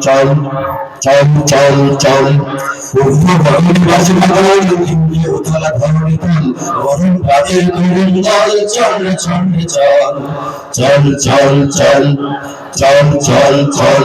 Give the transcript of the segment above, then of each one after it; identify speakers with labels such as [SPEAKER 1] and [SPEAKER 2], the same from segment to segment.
[SPEAKER 1] চল চল চল চল উর্ধ ভগবান বাজে মাদল ইন্দ্রিয় উতলা ধরণী তল অরুণ রাতের তরুণ জল চল চল চল চল চল চল চল চল চল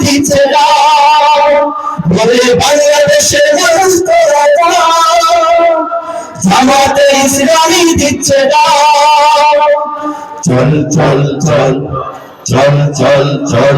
[SPEAKER 1] বলে বাংলাদেশের মানুষ জামাতে ইসলামী দিচ্ছে চল চল চল চল চল চল।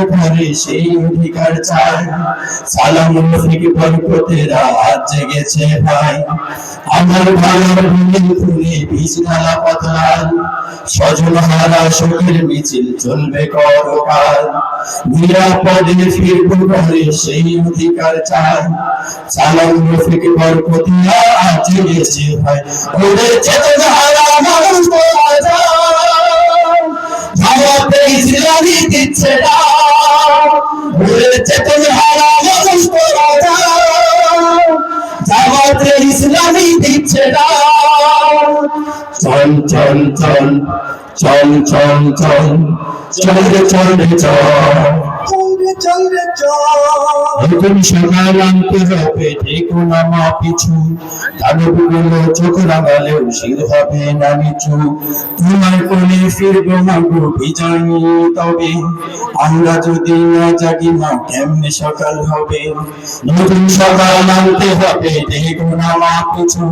[SPEAKER 1] ঘরে সেই অধিকার চাই। সালাম রফিক বরকতেরা আজ জেগেছে ভাই। আমার ভাইয়ের ভূমি ফুলে বিছনালা পতলাল স্বজন হারা শোকের মিছিল চলবে করকাল। নিরাপদে ফিরবো ঘরে সেই অধিকার চাই। সালাম রফিক বরকতেরা আজ জেগেছে ভাই। ওদের চেতনা হারা মানুষ ইসলামী দিচ্ছে না চল চল চল চল চল চল চল রে চল রে চল
[SPEAKER 2] চলবে, চল।
[SPEAKER 1] সকাল আনতে হবে দেখো না মা পিছু। দানবগুলো চোখ রাঙালেও শির না আমরা যদি না জাগি মা, কেমনে সকাল হবে? নতুন সকাল আনতে হবে দেখো না পিছু।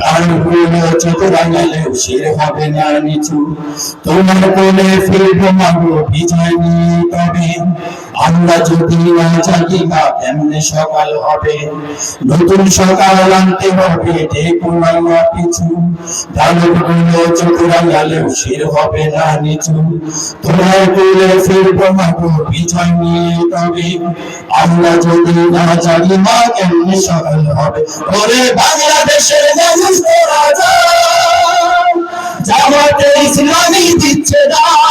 [SPEAKER 1] দানবগুলো চোখ রাঙালেও শির হবে না নিচু। তোমার কোলে ফিরবো মাগো বিজয় তবে। আমরা যদি না জাগি না কেমনে সকাল হবে? নতুন সকাল আনতে হবে হবে না নিচু। তোমার ফিরবো বিজয় নিয়ে তবে। আমরা যদি না না সকাল হবে। ওরে বাংলাদেশের জামাতে ইসলামী দিচ্ছে না।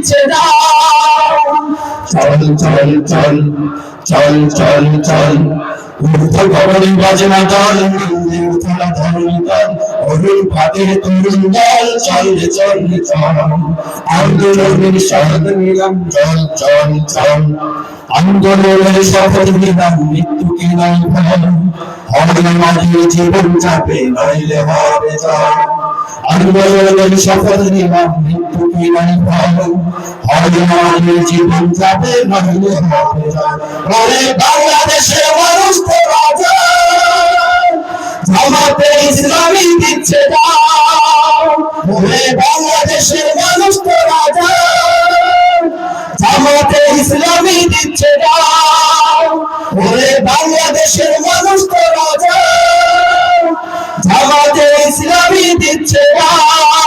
[SPEAKER 1] ইসলামী দিচ্ছে চল চল চল চল চল চল উর্ধ গগনে বাজে না দল নিন্দে উতলা দল অরুণ ফাতে তরুণ দল চল চল চল আন্দোলনের শপথ নিলাম চল চল চল আন্দোলনের শপথ নিলাম মৃত্যুকে নাই ভয় হবে আমাদের জীবন যাবে নইলে হবে জয় আন্দোলনের শপথ নিলাম মৃত্যুকে নাই ভয় হবে আমাদের জীবন যাবে নইলে হবে জয় বাংলাদেশের মানুষ তো রাজা। ইসলামী দিচ্ছে দাও ইসলামী দিচ্ছে ওরে বাংলাদেশের মানুষ তো রাজা। ইসলামী দিচ্ছে দাও